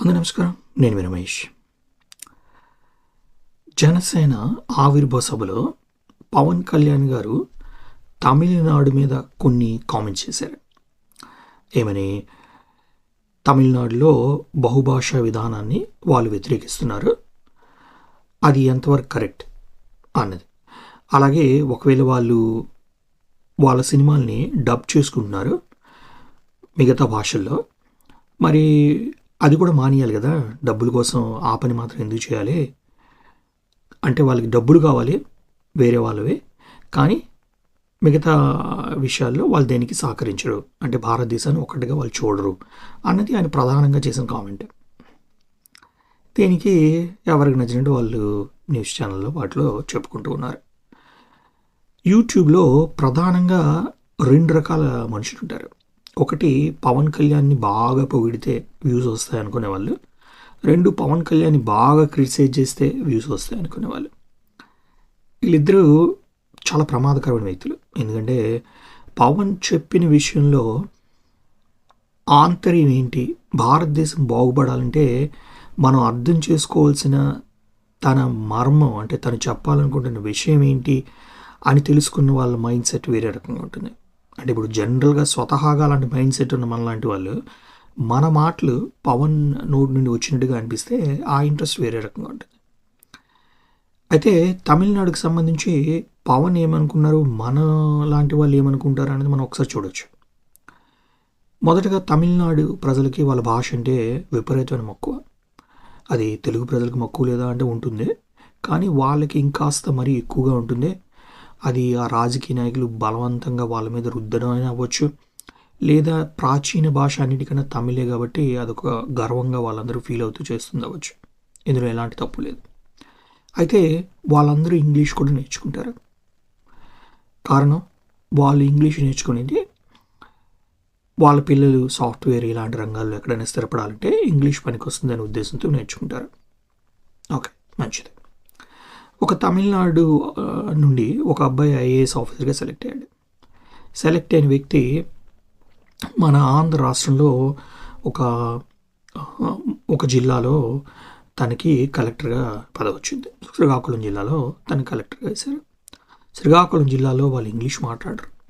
అందరూ నమస్కారం. నేను మీ రమేష్. జనసేన ఆవిర్భావ సభలో పవన్ కళ్యాణ్ గారు తమిళనాడు మీద కొన్ని కామెంట్స్ చేశారు. ఏమని? తమిళనాడులో బహుభాషా విధానాన్ని వాళ్ళు వ్యతిరేకిస్తున్నారు. అది ఎంతవరకు కరెక్ట్ అన్నది. అలాగే ఒకవేళ వాళ్ళు వాళ్ళ సినిమాల్ని డబ్ చేసుకుంటున్నారు మిగతా భాషల్లో. మరి అది కూడా మానేయాలి కదా. డబ్బుల కోసం ఆ పని మాత్రం ఎందుకు చేయాలి? అంటే వాళ్ళకి డబ్బులు కావాలి వేరే వాళ్ళవే. కానీ మిగతా విషయాల్లో వాళ్ళు దేనికి సహకరించరు. అంటే భారతదేశాన్ని ఒక్కటిగా వాళ్ళు చూడరు అన్నది ఆయన ప్రధానంగా చేసిన కామెంట్. దీనికి ఎవరికి నచ్చినట్టు వాళ్ళు న్యూస్ ఛానల్లో వాటిలో చెప్పుకుంటూ ఉన్నారు. యూట్యూబ్లో ప్రధానంగా రెండు రకాల మనుషులు ఉంటారు ఒకటి పవన్ కళ్యాణ్ని బాగా పొగిడితే వ్యూస్ వస్తాయి అనుకునేవాళ్ళు రెండు పవన్ కళ్యాణ్ని బాగా క్రిటిసైజ్ చేస్తే వ్యూస్ వస్తాయి అనుకునేవాళ్ళు వీళ్ళిద్దరూ చాలా ప్రమాదకరమైన వ్యక్తులు. ఎందుకంటే పవన్ చెప్పిన విషయంలో ఆంతర్యం ఏంటి? భారతదేశం బాగుపడాలంటే మనం అర్థం చేసుకోవాల్సిన తన మర్మం అంటే తను చెప్పాలనుకుంటున్న విషయం ఏంటి అని తెలుసుకున్న వాళ్ళ మైండ్ సెట్ వేరే రకంగా ఉంటుంది. అంటే ఇప్పుడు జనరల్గా స్వతహాగా అలాంటి మైండ్ సెట్ ఉన్న మన లాంటి వాళ్ళు మన మాటలు పవన్ నోటి నుండి వచ్చినట్టుగా అనిపిస్తే ఆ ఇంట్రెస్ట్ వేరే రకంగా ఉంటుంది. అయితే తమిళనాడుకి సంబంధించి పవన్ ఏమనుకున్నారు? మన లాంటి వాళ్ళు ఏమనుకుంటారు అనేది మనం ఒకసారి చూడొచ్చు. మొదటగా తమిళనాడు ప్రజలకి వాళ్ళ భాష అంటే విపరీతమైన మక్కువ. అది తెలుగు ప్రజలకు మక్కువ లేదా అంటే ఉంటుంది కానీ వాళ్ళకి ఇంకాస్త మరీ ఎక్కువగా ఉంటుంది. అది ఆ రాజకీయ నాయకులు బలవంతంగా వాళ్ళ మీద రుద్దడం అయినా అవ్వచ్చు లేదా ప్రాచీన భాష అన్నిటికన్నా తమిళే కాబట్టి అదొక గర్వంగా వాళ్ళందరూ ఫీల్ అవుతూ చేస్తుండవచ్చు ఇందులో ఎలాంటి తప్పు లేదు. అయితే వాళ్ళందరూ ఇంగ్లీష్ కూడా నేర్చుకుంటారు. కారణం వాళ్ళు ఇంగ్లీష్ నేర్చుకునేది వాళ్ళ పిల్లలు సాఫ్ట్వేర్ ఇలాంటి రంగాల్లో ఎక్కడైనా స్థిరపడాలంటే ఇంగ్లీష్ పనికి వస్తుందనే ఉద్దేశంతో నేర్చుకుంటారు. ఓకే మంచిది. ఒక తమిళనాడు నుండి ఒక అబ్బాయి ఐఏఎస్ ఆఫీసర్గా సెలెక్ట్ అయ్యాడు. సెలెక్ట్ అయిన వ్యక్తి మన ఆంధ్ర రాష్ట్రంలో ఒక ఒక జిల్లాలో తనకి కలెక్టర్గా పదవి వచ్చింది. శ్రీకాకుళం జిల్లాలో తను కలెక్టర్గా వేశారు. శ్రీకాకుళం జిల్లాలో వాళ్ళు ఇంగ్లీష్ మాట్లాడరు.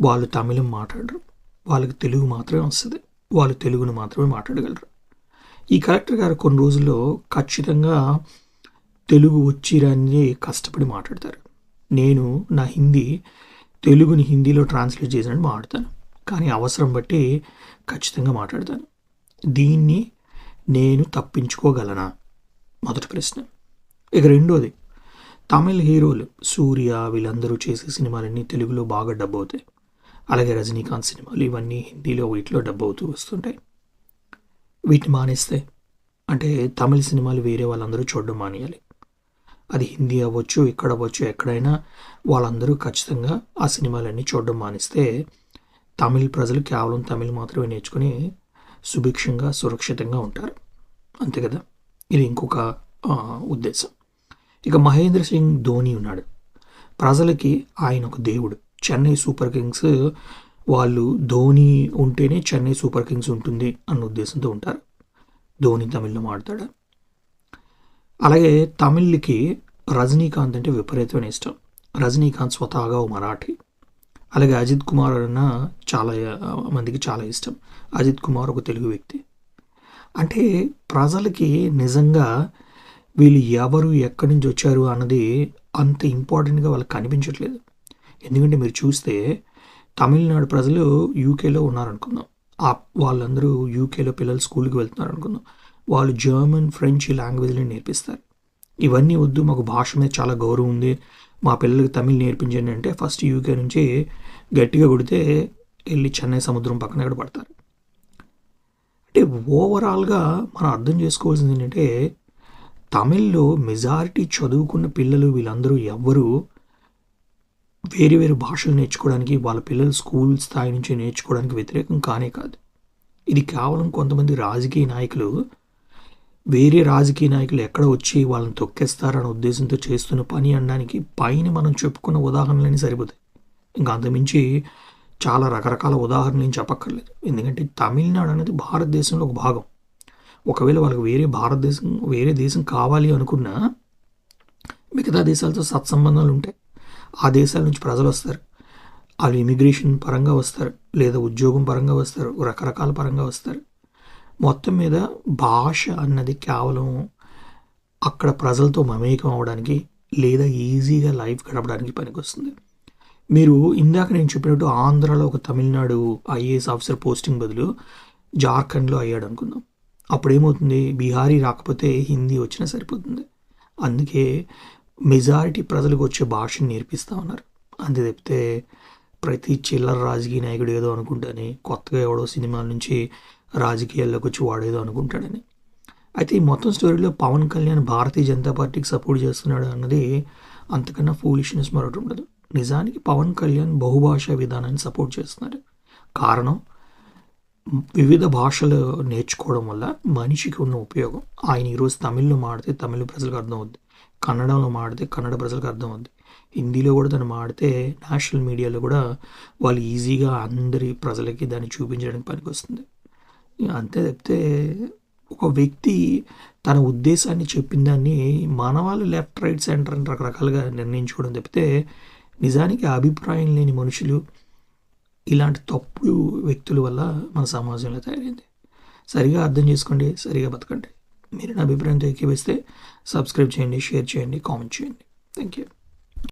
వాళ్ళు తమిళం మాట్లాడరు. వాళ్ళకి తెలుగు మాత్రమే వస్తుంది. వాళ్ళు తెలుగును మాత్రమే మాట్లాడగలరు. ఈ కలెక్టర్ గారు కొన్ని రోజుల్లో ఖచ్చితంగా తెలుగు వచ్చిరాన్ని కష్టపడి మాట్లాడతారు. నేను నా హిందీ తెలుగుని హిందీలో ట్రాన్స్లేట్ చేసినట్టు మాట్లాడతాను. కానీ అవసరం బట్టి ఖచ్చితంగా మాట్లాడతాను. దీన్ని నేను తప్పించుకోగలనా? మొదటి ప్రశ్న. ఇక రెండోది తమిళ హీరోలు సూర్య వీళ్ళందరూ చేసే సినిమాలన్నీ తెలుగులో బాగా డబ్బు అవుతాయి అలాగే రజనీకాంత్ సినిమాలు ఇవన్నీ హిందీలో వీటిలో డబ్బు అవుతూ వస్తుంటాయి. వీటిని మానేస్తే అంటే తమిళ సినిమాలు వేరే వాళ్ళందరూ చూడడం మానేయాలి. అది హిందీ అవ్వచ్చు ఇక్కడ అవ్వచ్చు ఎక్కడైనా వాళ్ళందరూ ఖచ్చితంగా ఆ సినిమాలన్నీ చూడడం మానేస్తే తమిళ ప్రజలు కేవలం తమిళ్ మాత్రమే నేర్చుకుని సుభిక్షంగా సురక్షితంగా ఉంటారు. అంతే కదా? ఇది ఇంకొక ఉద్దేశం. ఇక మహేంద్ర సింగ్ ధోని ఉన్నాడు. ప్రజలకి ఆయన ఒక దేవుడు. చెన్నై సూపర్ కింగ్స్ వాళ్ళు ధోని ఉంటేనే చెన్నై సూపర్ కింగ్స్ ఉంటుంది అన్న ఉద్దేశంతో ఉంటారు. ధోని తమిళ్ళో మాడతాడు అలాగే తమిళ్కి రజనీకాంత్ అంటే విపరీతమైన ఇష్టం. రజనీకాంత్ స్వతహాగా ఓ మరాఠీ. అలాగే అజిత్ కుమార్ అన్న చాలా మందికి చాలా ఇష్టం. అజిత్ కుమార్ ఒక తెలుగు వ్యక్తి. అంటే ప్రజలకి నిజంగా వీళ్ళు ఎవరు ఎక్కడి నుంచి వచ్చారు అన్నది అంత ఇంపార్టెంట్గా వాళ్ళకి కనిపించట్లేదు. ఎందుకంటే మీరు చూస్తే తమిళనాడు ప్రజలు యూకేలో ఉన్నారనుకుందాం. ఆ వాళ్ళందరూ యూకేలో పిల్లలు స్కూల్కి వెళ్తున్నారు అనుకుందాం వాళ్ళు జర్మన్ ఫ్రెంచ్ లాంగ్వేజ్ని నేర్పిస్తారు. ఇవన్నీ వద్దు మాకు భాష మీద చాలా గౌరవం ఉంది మా పిల్లలకి తమిళ్ నేర్పించండి అంటే ఫస్ట్ యూకే నుంచి గట్టిగా కొడితే వెళ్ళి చెన్నై సముద్రం పక్కన ఎక్కడ పడతారు. అంటే ఓవరాల్గా మనం అర్థం చేసుకోవాల్సింది ఏంటంటే తమిళ్ళో మెజారిటీ చదువుకున్న పిల్లలు వీళ్ళందరూ ఎవ్వరూ వేరే వేరే భాషలు నేర్చుకోవడానికి వాళ్ళ పిల్లలు స్కూల్ స్థాయి నుంచి నేర్చుకోవడానికి వ్యతిరేకం కానే కాదు. ఇది కేవలం కొంతమంది రాజకీయ నాయకులు వేరే రాజకీయ నాయకులు ఎక్కడ వచ్చి వాళ్ళని తొక్కేస్తారన్న ఉద్దేశంతో చేస్తున్న పని అనడానికి పైన మనం చెప్పుకున్న ఉదాహరణలన్నీ సరిపోతాయి. ఇంకా అంతమించి చాలా రకరకాల ఉదాహరణలు చెప్పక్కర్లేదు. ఎందుకంటే తమిళనాడు అనేది భారతదేశంలో ఒక భాగం. ఒకవేళ వాళ్ళకి వేరే భారతదేశం వేరే దేశం కావాలి అనుకున్నా మిగతా దేశాలతో సత్సంబంధాలు ఉంటాయి. ఆ దేశాల నుంచి ప్రజలు వస్తారు. వాళ్ళు ఇమిగ్రేషన్ పరంగా వస్తారు. లేదా ఉద్యోగం పరంగా వస్తారు. రకరకాల పరంగా వస్తారు. మొత్తం మీద భాష అన్నది కేవలం అక్కడ ప్రజలతో మమేకం అవడానికి లేదా ఈజీగా లైఫ్ గడపడానికి పనికొస్తుంది. మీరు ఇందాక నేను చెప్పినట్టు ఆంధ్రాలో ఒక తమిళనాడు ఐఏఎస్ ఆఫీసర్ పోస్టింగ్ బదులు జార్ఖండ్లో అయ్యాడు అనుకుందాం. అప్పుడేమవుతుంది? బీహారీ రాకపోతే హిందీ వచ్చినా సరిపోతుంది. అందుకే మెజారిటీ ప్రజలకు వచ్చే భాషను నేర్పిస్తూ ఉన్నారు. అంతే తప్పితే ప్రతి చిల్లర రాజకీయ నాయకుడు ఏదో అనుకుంటాని కొత్తగా ఎవడో సినిమాల నుంచి రాజకీయాల్లోకి వచ్చి వాడేదో అనుకుంటాడని. అయితే ఈ మొత్తం స్టోరీలో పవన్ కళ్యాణ్ భారతీయ జనతా పార్టీకి సపోర్ట్ చేస్తున్నాడు అన్నది అంతకన్నా ఫూలిష్నెస్ మరొకటి ఉండదు. నిజానికి పవన్ కళ్యాణ్ బహుభాషా విధానాన్ని సపోర్ట్ చేస్తున్నారు కారణం వివిధ భాషలు నేర్చుకోవడం వల్ల మనిషికి ఉన్న ఉపయోగం. ఆయన ఈరోజు తమిళ్ళో మాడితే తమిళ ప్రజలకు అర్థమవుద్ది. కన్నడంలో మాడితే కన్నడ ప్రజలకు అర్థమవుద్ది. హిందీలో కూడా తను మాడితే నేషనల్ మీడియాలో కూడా వాళ్ళు ఈజీగా అందరి ప్రజలకి దాన్ని చూపించడానికి పనికొస్తుంది. అంతే తప్పితే ఒక వ్యక్తి తన ఉద్దేశాన్ని చెప్పిన దాన్ని మానవాళి లెఫ్ట్ రైట్ సెంటర్ అని రకరకాలుగా నిర్ణయించుకోవడం తప్పితే నిజానికి అభిప్రాయం లేని మనుషులు ఇలాంటి తప్పుడు వ్యక్తుల వల్ల మన సమాజంలో తయారైంది. సరిగా అర్థం చేసుకోండి సరిగా బతకండి. మీరు నా అభిప్రాయంతో ఎక్కివేస్తే సబ్స్క్రైబ్ చేయండి షేర్ చేయండి కామెంట్ చేయండి. Thank you